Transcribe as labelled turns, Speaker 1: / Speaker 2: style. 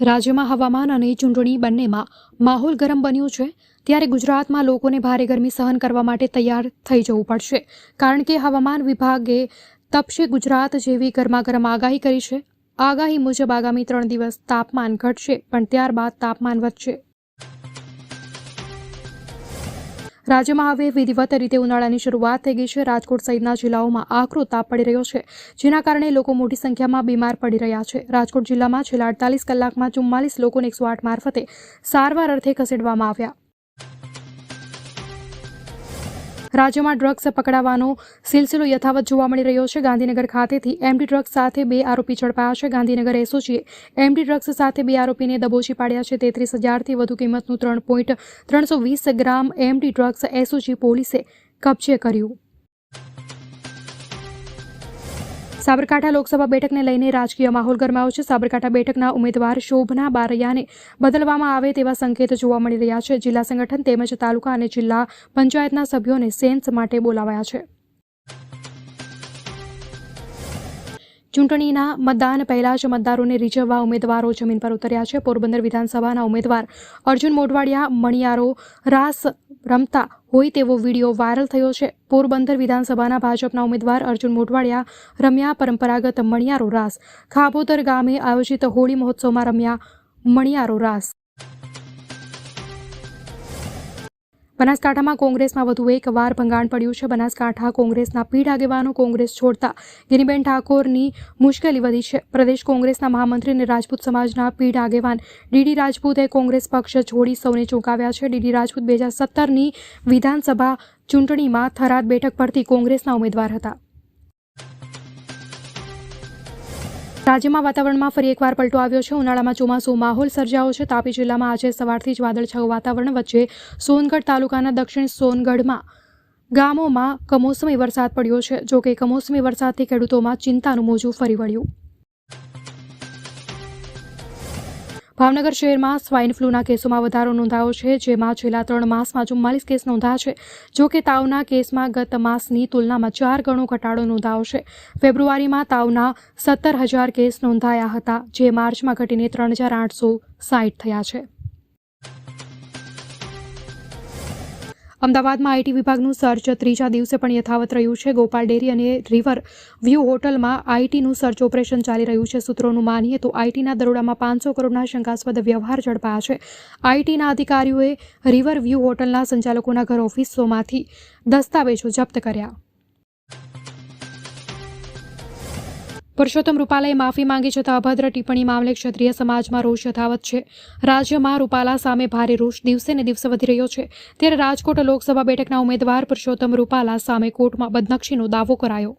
Speaker 1: રાજ્યમાં હવામાન અને ચૂંટણી બંનેમાં માહોલ ગરમ બન્યો છે. ત્યારે ગુજરાતમાં લોકોને ભારે ગરમી સહન કરવા માટે તૈયાર થઈ જવું પડશે. કારણ કે હવામાન વિભાગે તપશે ગુજરાત જેવી ગરમાગરમ આગાહી કરી છે. આગાહી મુજબ આગામી ત્રણ દિવસ તાપમાન ઘટશે, પણ ત્યારબાદ તાપમાન વધશે. રાજ્યમાં હવે વિધિવત રીતે ઉનાળાની શરૂઆત થઈ ગઈ છે. રાજકોટ સહિતના જિલ્લાઓમાં આકરો તાપ પડી રહ્યો છે, જેના કારણે લોકો મોટી સંખ્યામાં બીમાર પડી રહ્યા છે. રાજકોટ જિલ્લામાં છેલ્લા અડતાલીસ કલાકમાં ચુમ્માલીસ લોકોને એકસો આઠ મારફતે સારવાર અર્થે ખસેડવામાં આવ્યા. રાજ્યમાં ડ્રગ્સ પકડાવાનો સિલસિલો યથાવત જોવા મળી રહ્યો છે. ગાંધીનગર ખાતેથી એમડી ડ્રગ્સ સાથે બે આરોપી ઝડપાયા છે. ગાંધીનગર એસઓજીએ એમડી ડ્રગ્સ સાથે બે આરોપીને દબોચી પાડ્યા છે. તેત્રીસ હજારથી વધુ કિંમતનું ત્રણ પોઈન્ટ ત્રણસો વીસ ગ્રામ એમડી ડ્રગ્સ એસઓજી પોલીસે કબજે કર્યું. સાબરકાંઠા લોકસભા બેઠકને લઈને રાજકીય માહોલ ગરમાયો છે. સાબરકાંઠા બેઠકના ઉમેદવાર શોભના બારૈયાને બદલવામાં આવે તેવા સંકેત જોવા મળી રહ્યા છે. જિલ્લા સંગઠન તેમજ તાલુકા અને જિલ્લા પંચાયતના સભ્યોને સેન્સ માટે બોલાવાયા છે. ચૂંટણીના મતદાન પહેલા જ મતદારોને રીઝવવા ઉમેદવારો જમીન પર ઉતર્યા છે. પોરબંદર વિધાનસભાના ઉમેદવાર અર્જુન મોઢવાડિયા, મણિયારો, રાસ રમતા હોય તેવો વીડિયો વાયરલ થયો છે. પોરબંદર વિધાનસભાના ભાજપના ઉમેદવાર અર્જુન મોઢવાડિયા રમ્યા પરંપરાગત મણિયારો રાસ. ખાબોદર ગામે આયોજિત હોળી મહોત્સવમાં રમ્યા મણિયારો રાસ. બનાસકાંઠામાં કોંગ્રેસમાં વધુ એક વાર ભંગાણ પડ્યું છે. બનાસકાંઠા કોંગ્રેસના પીઢ આગેવાનો કોંગ્રેસ છોડતા ગિનીબેન ઠાકોરની મુશ્કેલી વધી છે. પ્રદેશ કોંગ્રેસના મહામંત્રી અને રાજપૂત સમાજના પીઢ આગેવાન ડીડી રાજપૂતે કોંગ્રેસ પક્ષ છોડી સૌને ચોંકાવ્યા છે. ડીડી રાજપૂત બે હજાર સત્તરની વિધાનસભા ચૂંટણીમાં થરાદ બેઠક પરથી કોંગ્રેસના ઉમેદવાર હતા. રાજ્યમાં વાતાવરણમાં ફરી એકવાર પલટો આવ્યો છે. ઉનાળામાં ચોમાસુ માહોલ સર્જાયો છે. તાપી જિલ્લામાં આજે સવારથી જ વાદળછાયું વાતાવરણ વચ્ચે સોનગઢ તાલુકાના દક્ષિણ સોનગઢમાં ગામોમાં કમોસમી વરસાદ પડ્યો છે. જોકે કમોસમી વરસાદથી ખેડૂતોમાં ચિંતાનું મોજું ફરી વળ્યું. ભાવનગર શહેરમાં સ્વાઇન ફ્લૂના કેસોમાં વધારો નોંધાયો છે, જેમાં છેલ્લા ત્રણ માસમાં ચુમ્માલીસ કેસ નોંધાયા છે. જો કે તાવના કેસમાં ગત માસની તુલનામાં ચાર ગણો ઘટાડો નોંધાયો છે. ફેબ્રુઆરીમાં તાવના સત્તર હજાર કેસ નોંધાયા હતા, જે માર્ચમાં ઘટીને ત્રણ હજાર આઠસો સાઠ થયા છે. અમદાવાદમાં આઈટી વિભાગનું સર્ચ ત્રીજા દિવસે પણ યથાવત રહ્યું છે. ગોપાલ ડેરી અને રિવર વ્યૂ હોટલમાં આઈટીનું સર્ચ ઓપરેશન ચાલી રહ્યું છે. સૂત્રોનું માનીએ તો આઈટીના દરોડામાં પાંચસો કરોડના શંકાસ્પદ વ્યવહાર ઝડપાયા છે. આઈટીના અધિકારીઓએ રિવર વ્યૂ હોટલના સંચાલકોના ઘર ઓફિસોમાંથી દસ્તાવેજો જપ્ત કર્યા. પુરુષોત્તમ રૂપાલાએ માફી માંગી છતાં અભદ્ર ટિપ્પણી મામલે ક્ષત્રિય સમાજમાં રોષ યથાવત છે. રાજ્યમાં રૂપાલા સામે ભારે રોષ દિવસે ને દિવસે વધી રહ્યો છે. ત્યારે રાજકોટ લોકસભા બેઠકના ઉમેદવાર પુરુષોત્તમ રૂપાલા સામે કોર્ટમાં બદનક્ષીનો દાવો કરાયો.